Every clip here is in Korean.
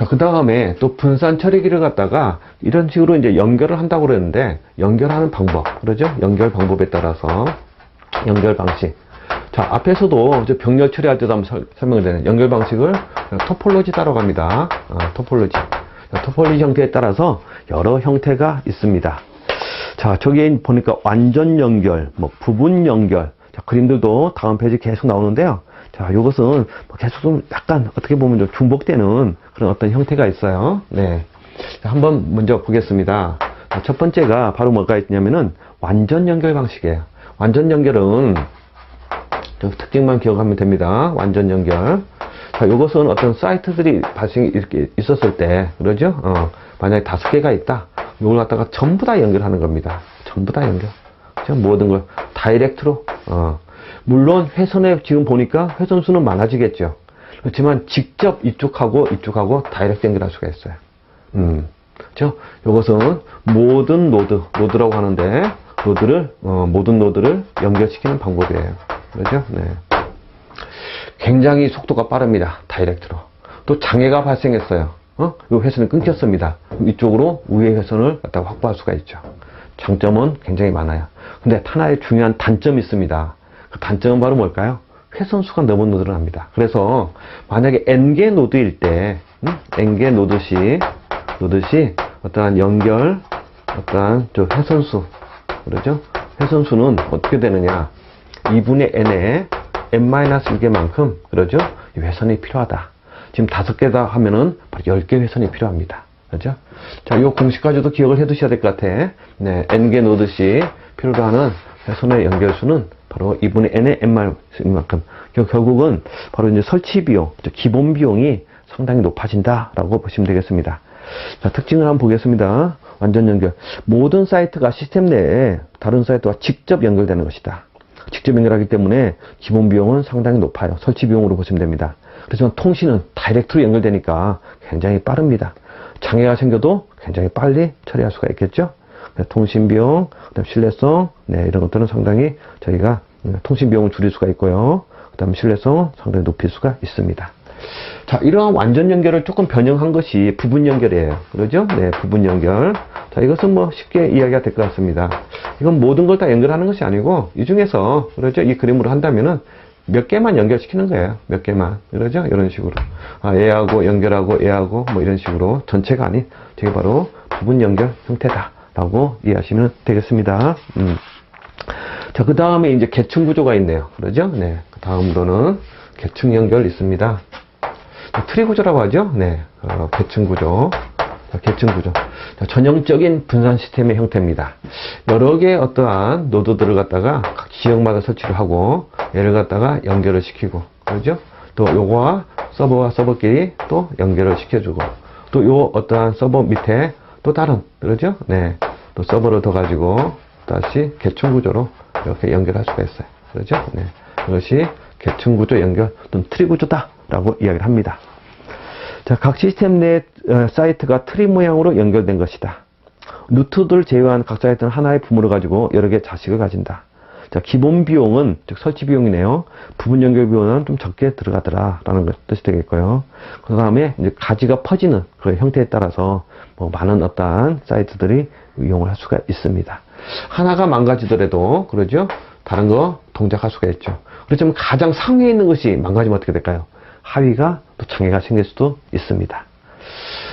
자, 그 다음에 또 분산 처리기를 갖다가 이런 식으로 이제 연결을 한다고 그랬는데, 연결하는 방법, 그러죠? 연결 방법에 따라서, 연결 방식. 자, 앞에서도 이제 병렬 처리할 때도 한번 설- 설명을 드리는 연결 방식을 토폴로지 따라고 합니다. 어, 토폴로지. 자, 토폴로지 형태에 따라서 여러 형태가 있습니다. 자, 저기 보니까 완전 연결, 뭐 부분 연결. 자, 그림들도 다음 페이지 계속 나오는데요. 자, 이것은 뭐 계속 좀 약간 어떻게 보면 좀 중복되는 그런 어떤 형태가 있어요. 네. 자, 한번 먼저 보겠습니다. 자, 첫 번째가 바로 뭐가 있냐면은 완전 연결 방식이에요. 완전 연결은 좀 특징만 기억하면 됩니다. 완전 연결. 자, 이것은 어떤 사이트들이 발생이 이렇게 있었을 때, 그러죠? 어, 만약에 다섯 개가 있다. 이걸 갖다가 전부 다 연결하는 겁니다. 전부 다 연결. 모든 걸 다이렉트로, 어. 물론 회선에 지금 보니까 회선 수는 많아지겠죠. 그렇지만 직접 이쪽하고 이쪽하고 다이렉트 연결할 수가 있어요. 음. 그죠? 이것은 모든 노드, 노드라고 하는데, 노드를, 어, 모든 노드를 연결시키는 방법이에요. 그죠? 네. 굉장히 속도가 빠릅니다. 다이렉트로. 또 장애가 발생했어요. 어? 이 회선이 끊겼습니다. 이쪽으로 우회 회선을 갖다가 확보할 수가 있죠. 장점은 굉장히 많아요. 근데 하나의 중요한 단점이 있습니다. 그 단점은 바로 뭘까요? 회선 수가 너무 늘어납니다. 그래서 만약에 n개 노드일 때, 음? n개 노드시, 노드시 어떠한 연결, 어떠한 저 회선수, 그러죠? 회선수는 어떻게 되느냐? 2분의 n에 n-1개만큼, 그러죠? 이 회선이 필요하다. 지금 다섯 개다 하면은 바로 10개 회선이 필요합니다. 그죠? 자, 이 공식까지도 기억을 해 두셔야 될 것 같아. 네, n개 노드시 필요로 하는 회선의 연결수는 바로 2분의 n의 n만큼. 결국은 바로 이제 설치 비용, 즉 기본 비용이 상당히 높아진다라고 보시면 되겠습니다. 자, 특징을 한번 보겠습니다. 완전 연결. 모든 사이트가 시스템 내에 다른 사이트와 직접 연결되는 것이다. 직접 연결하기 때문에 기본 비용은 상당히 높아요. 설치 비용으로 보시면 됩니다. 그렇지만 통신은 다이렉트로 연결되니까 굉장히 빠릅니다. 장애가 생겨도 굉장히 빨리 처리할 수가 있겠죠. 그래서 통신 비용, 그다음 신뢰성, 네, 이런 것들은 상당히 저희가 음, 통신 비용을 줄일 수가 있고요. 그다음 신뢰성 상당히 높일 수가 있습니다. 자, 이러한 완전 연결을 조금 변형한 것이 부분 연결이에요. 그러죠? 네, 부분 연결. 자, 이것은 뭐 쉽게 이야기가 될 것 같습니다. 이건 모든 걸 다 연결하는 것이 아니고, 이 중에서, 그러죠? 이 그림으로 한다면은 몇 개만 연결시키는 거예요. 몇 개만. 그러죠? 이런 식으로. 아, 얘하고 연결하고 얘하고 뭐 이런 식으로 전체가 아닌, 저게 바로 부분 연결 형태다. 라고 이해하시면 되겠습니다. 음. 자, 그 다음에 이제 계층 구조가 있네요. 그러죠? 네. 그 다음으로는 계층 연결 있습니다. 트리 구조라고 하죠. 네, 어, 계층 구조, 자, 계층 구조. 자, 전형적인 분산 시스템의 형태입니다. 여러 개의 어떠한 노드들을 갖다가 각 지역마다 설치를 하고 얘를 갖다가 연결을 시키고, 그렇죠? 또 요거와 서버와 서버끼리 또 연결을 시켜주고, 또 요 어떠한 서버 밑에 또 다른, 그렇죠? 네, 또 서버를 더 가지고 다시 계층 구조로 이렇게 연결할 수가 있어요. 그렇죠? 네, 이것이 계층 구조 연결 또는 트리 구조다라고 이야기를 합니다. 자, 각 시스템 내 어, 사이트가 트리 모양으로 연결된 것이다. 루트들을 제외한 각 사이트는 하나의 부모를 가지고 여러 개의 자식을 가진다. 자, 기본 비용은, 즉 설치 비용이네요. 부분 연결 비용은 좀 적게 들어가더라 라는 것 뜻이 되겠고요. 그 다음에 이제 가지가 퍼지는 그 형태에 따라서 뭐 많은 어떠한 사이트들이 이용을 할 수가 있습니다. 하나가 망가지더라도 그러죠. 다른 거 동작할 수가 있죠. 그렇지만 가장 상위에 있는 것이 망가지면 어떻게 될까요? 하위가 또 장애가 생길 수도 있습니다.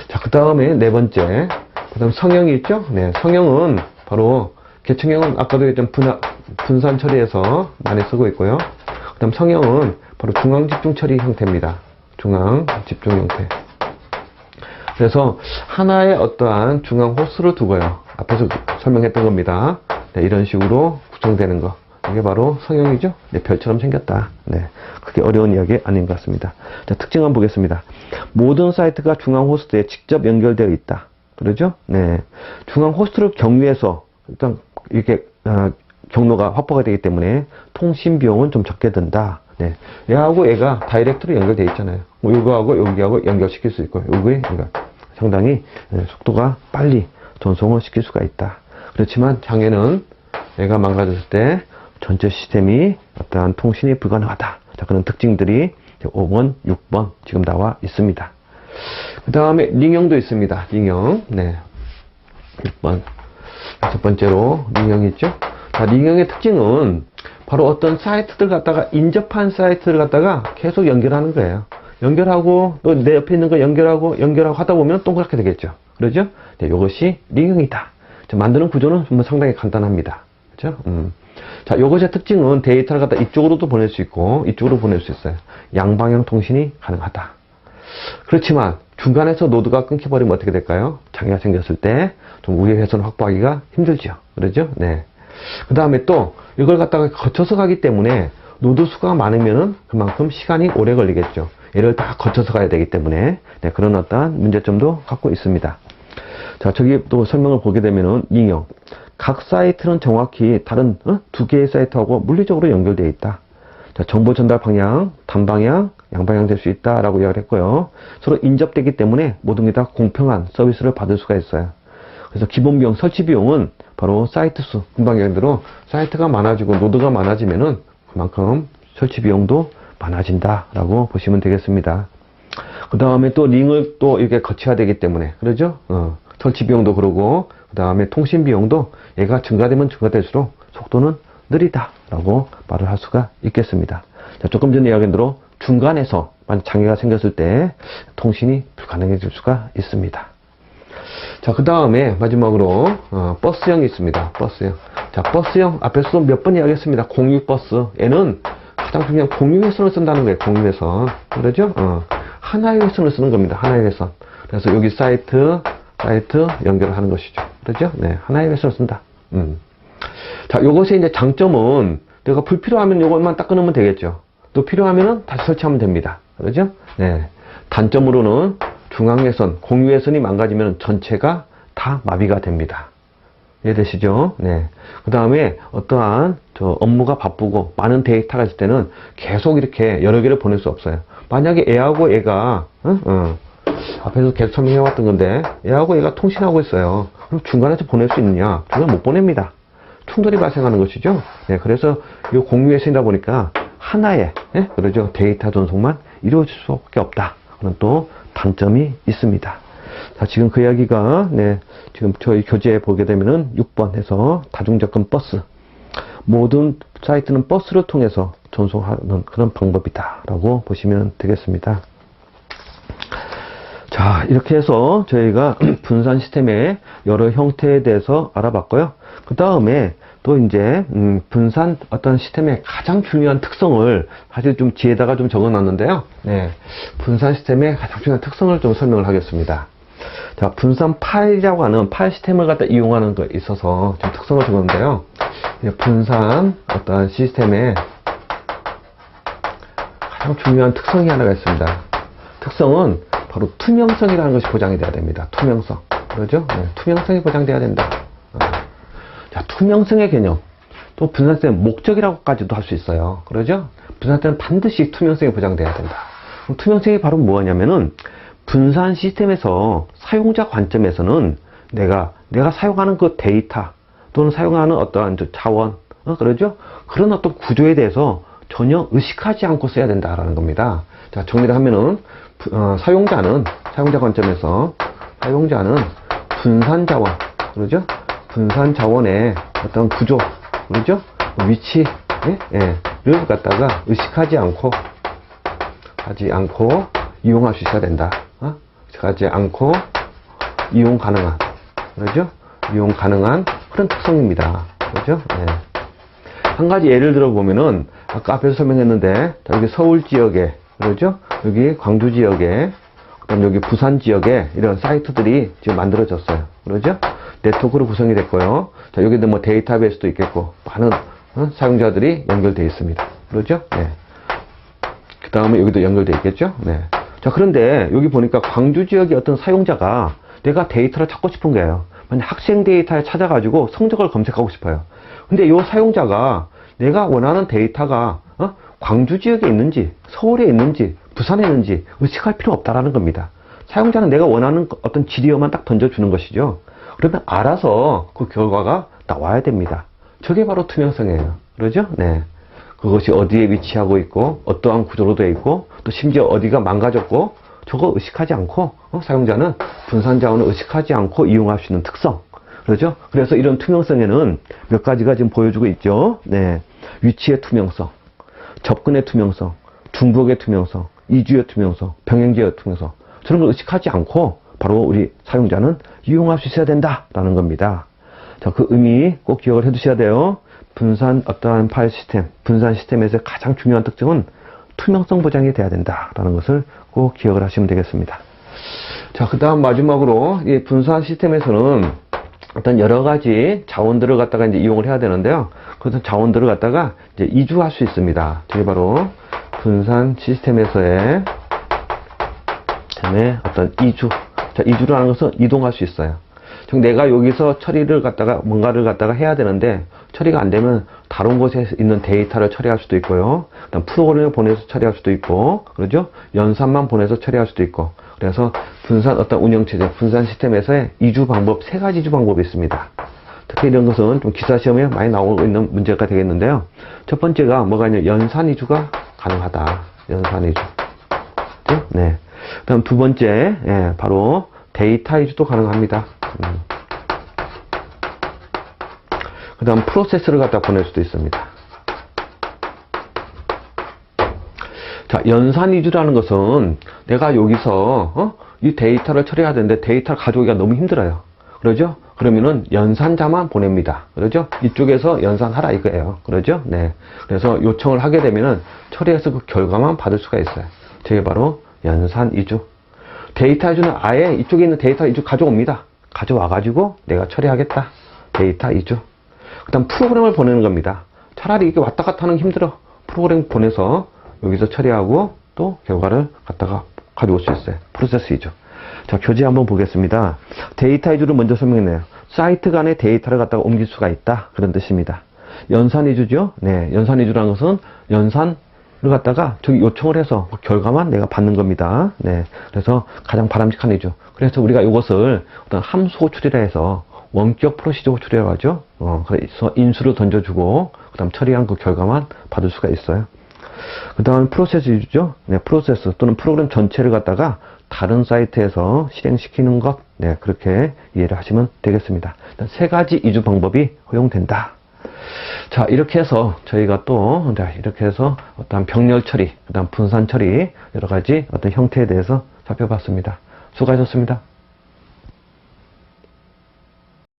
자, 그 다음에 네 번째. 그 다음 성형이 있죠? 네, 성형은 바로 계층형은 아까도 분화, 분산 처리에서 많이 쓰고 있고요. 그 다음 성형은 바로 중앙 집중 처리 형태입니다. 중앙 집중 형태. 그래서 하나의 어떠한 중앙 호스를 두고요. 앞에서 설명했던 겁니다. 네, 이런 식으로 구성되는 거. 이게 바로 성형이죠? 네, 별처럼 생겼다. 네. 그게 어려운 이야기 아닌 것 같습니다. 자, 특징 한번 보겠습니다. 모든 사이트가 중앙 호스트에 직접 연결되어 있다. 그러죠? 네. 중앙 호스트를 경유해서 일단 이렇게 어, 경로가 확보가 되기 때문에 통신 비용은 좀 적게 든다. 네. 얘하고 얘가 다이렉트로 연결되어 있잖아요. 뭐 요거하고 여기하고 연결시킬 수 있고, 요거에 그러니까 상당히 네, 속도가 빨리 전송을 시킬 수가 있다. 그렇지만 장애는 얘가 망가졌을 때 전체 시스템이 어떠한 통신이 불가능하다. 자, 그런 특징들이 5번, 6번 지금 나와 있습니다. 그 다음에 링형도 있습니다. 링형. 네. 6번. 첫 번째로 링형 있죠? 자, 링형의 특징은 바로 어떤 사이트들 갖다가 인접한 사이트를 갖다가 계속 연결하는 거예요. 연결하고 또 내 옆에 있는 거 연결하고 연결하고 하다 보면 동그랗게 되겠죠. 그러죠? 네, 이것이 링형이다. 자, 만드는 구조는 뭐 상당히 간단합니다. 그죠? 음. 자, 이것의 특징은 데이터를 갖다 이쪽으로도 보낼 수 있고 이쪽으로 보낼 수 있어요. 양방향 통신이 가능하다. 그렇지만 중간에서 노드가 끊겨버리면 어떻게 될까요? 장애가 생겼을 때 좀 우회 회선 확보하기가 힘들죠. 그러죠? 네. 그 다음에 또 이걸 갖다가 거쳐서 가기 때문에 노드 수가 많으면은 그만큼 시간이 오래 걸리겠죠. 얘를 다 거쳐서 가야 되기 때문에 네, 그런 어떠한 문제점도 갖고 있습니다. 자, 저기 또 설명을 보게 되면은 인형. 각 사이트는 정확히 다른 어? 두 개의 사이트하고 물리적으로 연결되어 있다. 자, 정보 전달 방향, 단방향, 양방향 될 수 있다라고 이야기를 했고요. 서로 인접되기 때문에 모든 게 다 공평한 서비스를 받을 수가 있어요. 그래서 기본 비용, 설치 비용은 바로 사이트 수, 금방 얘기한 대로 사이트가 많아지고 노드가 많아지면은 그만큼 설치 비용도 많아진다라고 보시면 되겠습니다. 그 다음에 또 링을 또 이렇게 거쳐야 되기 때문에 그러죠? 어, 설치 비용도 그러고 그 다음에 통신 비용도 얘가 증가되면 증가될수록 속도는 느리다라고 말을 할 수가 있겠습니다. 자, 조금 전에 이야기한 대로 중간에서 만약 장애가 생겼을 때 통신이 불가능해질 수가 있습니다. 자, 그 다음에 마지막으로 어, 버스형이 있습니다. 버스형. 자, 버스형 앞에서도 몇번 이야기했습니다. 공유버스. 얘는 가장 중요한 공유회선을 쓴다는 거예요. 공유회선. 그러죠? 어, 하나의 회선을 쓰는 겁니다. 하나의 회선. 그래서 여기 사이트, 사이트 연결을 하는 것이죠. 그러죠? 네, 하나의 회선을 쓴다. 음. 자, 요것의 이제 장점은 내가 불필요하면 요것만 딱 끊으면 되겠죠. 또 필요하면은 다시 설치하면 됩니다. 그러죠? 네. 단점으로는 중앙회선, 공유회선이 망가지면 전체가 다 마비가 됩니다. 이해되시죠? 네. 그 다음에 어떠한 저 업무가 바쁘고 많은 데이터가 있을 때는 계속 이렇게 여러 개를 보낼 수 없어요. 만약에 얘하고 얘가, 어? 어. 앞에서 계속 설명해 왔던 건데, 얘하고 얘가 통신하고 있어요. 그럼 중간에서 보낼 수 있느냐? 중간 못 보냅니다. 충돌이 발생하는 것이죠. 네, 그래서 이 공유회선이다 보니까 하나의, 예? 그러죠. 데이터 전송만 이루어질 수밖에 없다. 그런 또 단점이 있습니다. 자, 지금 그 이야기가, 네, 지금 저희 교재에 보게 되면은 6번 해서 다중접근 버스. 모든 사이트는 버스를 통해서 전송하는 그런 방법이다 라고 보시면 되겠습니다. 자, 이렇게 해서 저희가 분산 시스템의 여러 형태에 대해서 알아봤고요. 그 다음에 또 이제 음, 분산 어떤 시스템의 가장 중요한 특성을 사실 좀 뒤에다가 좀 적어놨는데요. 네, 분산 시스템의 가장 중요한 특성을 좀 설명을 하겠습니다. 자, 분산 파일이라고 하는 파일 시스템을 갖다 이용하는 거 있어서 좀 특성을 적었는데요. 분산 어떤 시스템의 가장 중요한 특성이 하나가 있습니다. 특성은 바로 투명성이라는 것이 보장이 돼야 됩니다. 투명성. 그러죠? 네, 투명성이 보장돼야 된다. 어. 자, 투명성의 개념. 또 분산시스템 목적이라고까지도 할 수 있어요. 그러죠? 분산시스템은 반드시 투명성이 보장돼야 된다. 그럼 투명성이 바로 뭐냐면은 분산 시스템에서 사용자 관점에서는 내가 내가 사용하는 그 데이터 또는 사용하는 어떠한 저 자원 어, 그러죠? 그런 어떤 구조에 대해서 전혀 의식하지 않고 써야 된다라는 겁니다. 자, 정리를 하면은 어, 사용자는 사용자 관점에서 사용자는 분산 자원 그러죠? 분산 자원의 어떤 구조 그러죠? 위치 예? 예, 를 갖다가 의식하지 않고 하지 않고 이용할 수 있어야 된다. 어? 하지 않고 이용 가능한 그러죠? 이용 가능한 그런 특성입니다. 그렇죠? 예. 한 가지 예를 들어 보면은 아까 앞에서 설명했는데 자, 여기 서울 지역에 그러죠? 여기 광주 지역에 그다음 여기 부산 지역에 이런 사이트들이 지금 만들어졌어요. 그러죠? 네트워크로 구성이 됐고요. 자, 여기도 뭐 데이터베이스도 있겠고 많은 어? 사용자들이 연결되어 있습니다. 그러죠? 네. 그 다음에 여기도 연결되어 있겠죠? 네. 자, 그런데 여기 보니까 광주 지역의 어떤 사용자가 내가 데이터를 찾고 싶은 거예요. 만약 학생 데이터에 찾아가지고 성적을 검색하고 싶어요. 근데 이 사용자가 내가 원하는 데이터가 어? 광주 지역에 있는지, 서울에 있는지, 부산에 있는지 의식할 필요 없다라는 겁니다. 사용자는 내가 원하는 어떤 지리어만 딱 던져주는 것이죠. 그러면 알아서 그 결과가 나와야 됩니다. 저게 바로 투명성이에요. 그러죠? 네. 그것이 어디에 위치하고 있고, 어떠한 구조로 되어 있고, 또 심지어 어디가 망가졌고, 저거 의식하지 않고 어, 사용자는 분산 자원을 의식하지 않고 이용할 수 있는 특성. 그렇죠? 그래서 이런 투명성에는 몇 가지가 지금 보여주고 있죠. 네. 위치의 투명성, 접근의 투명성, 중복의 투명성, 이주의 투명성, 병행제의 투명성. 저런 걸 의식하지 않고 바로 우리 사용자는 이용할 수 있어야 된다라는 겁니다. 자, 그 의미 꼭 기억을 해 두셔야 돼요. 분산 어떠한 파일 시스템, 분산 시스템에서 가장 중요한 특징은 투명성 보장이 돼야 된다라는 것을 꼭 기억을 하시면 되겠습니다. 자, 그 다음 마지막으로 이 분산 시스템에서는 어떤 여러 가지 자원들을 갖다가 이제 이용을 해야 되는데요. 그래서 자원들을 갖다가 이제 이주할 수 있습니다. 저게 바로 분산 시스템에서의 어떤 이주. 자, 이주라는 것은 이동할 수 있어요. 즉 내가 여기서 처리를 갖다가 뭔가를 갖다가 해야 되는데 처리가 안 되면 다른 곳에 있는 데이터를 처리할 수도 있고요. 그다음 프로그램을 보내서 처리할 수도 있고, 그러죠? 연산만 보내서 처리할 수도 있고. 그래서 분산 어떤 운영 체제, 분산 시스템에서의 이주 방법 세 가지 이주 방법이 있습니다. 특히 이런 것은 좀 기사 시험에 많이 나오고 있는 문제가 되겠는데요. 첫 번째가 뭐가 있냐 연산 이주가 가능하다. 연산 이주. 네. 그다음 두 번째, 예, 바로 데이터 이주도 가능합니다. 음. 그 다음 프로세스를 갖다 보낼 수도 있습니다. 자, 연산 이주라는 것은 내가 여기서 어? 이 데이터를 처리해야 되는데 데이터를 가져오기가 너무 힘들어요. 그러죠? 그러면은 연산자만 보냅니다. 그러죠? 이쪽에서 연산하라 이거예요. 그러죠? 네. 그래서 요청을 하게 되면은 처리해서 그 결과만 받을 수가 있어요. 저게 바로 연산 이주. 데이터 이주는 아예 이쪽에 있는 데이터 이주 가져옵니다. 가져와가지고 내가 처리하겠다. 데이터 이주. 그 다음 프로그램을 보내는 겁니다. 차라리 이게 왔다 갔다 하는 게 힘들어. 프로그램 보내서 여기서 처리하고 또 결과를 갖다가 가져올 수 있어요. 프로세스 이주. 자, 교재 한번 보겠습니다. 데이터 이주를 먼저 설명했네요. 사이트 간의 데이터를 갖다가 옮길 수가 있다. 그런 뜻입니다. 연산 이주죠? 네. 연산 이주라는 것은 연산을 갖다가 저기 요청을 해서 결과만 내가 받는 겁니다. 네. 그래서 가장 바람직한 이주. 그래서 우리가 이것을 어떤 함수 호출이라 해서 원격 프로시저 호출이라고 하죠. 어, 그래서 인수를 던져주고, 그 다음 처리한 그 결과만 받을 수가 있어요. 그 다음 프로세스 이주죠. 네, 프로세스 또는 프로그램 전체를 갖다가 다른 사이트에서 실행시키는 것, 네, 그렇게 이해를 하시면 되겠습니다. 세 가지 이주 방법이 허용된다. 자, 이렇게 해서 저희가 또, 네, 이렇게 해서 어떤 병렬 처리, 그 다음 분산 처리, 여러 가지 어떤 형태에 대해서 살펴봤습니다. 수고하셨습니다.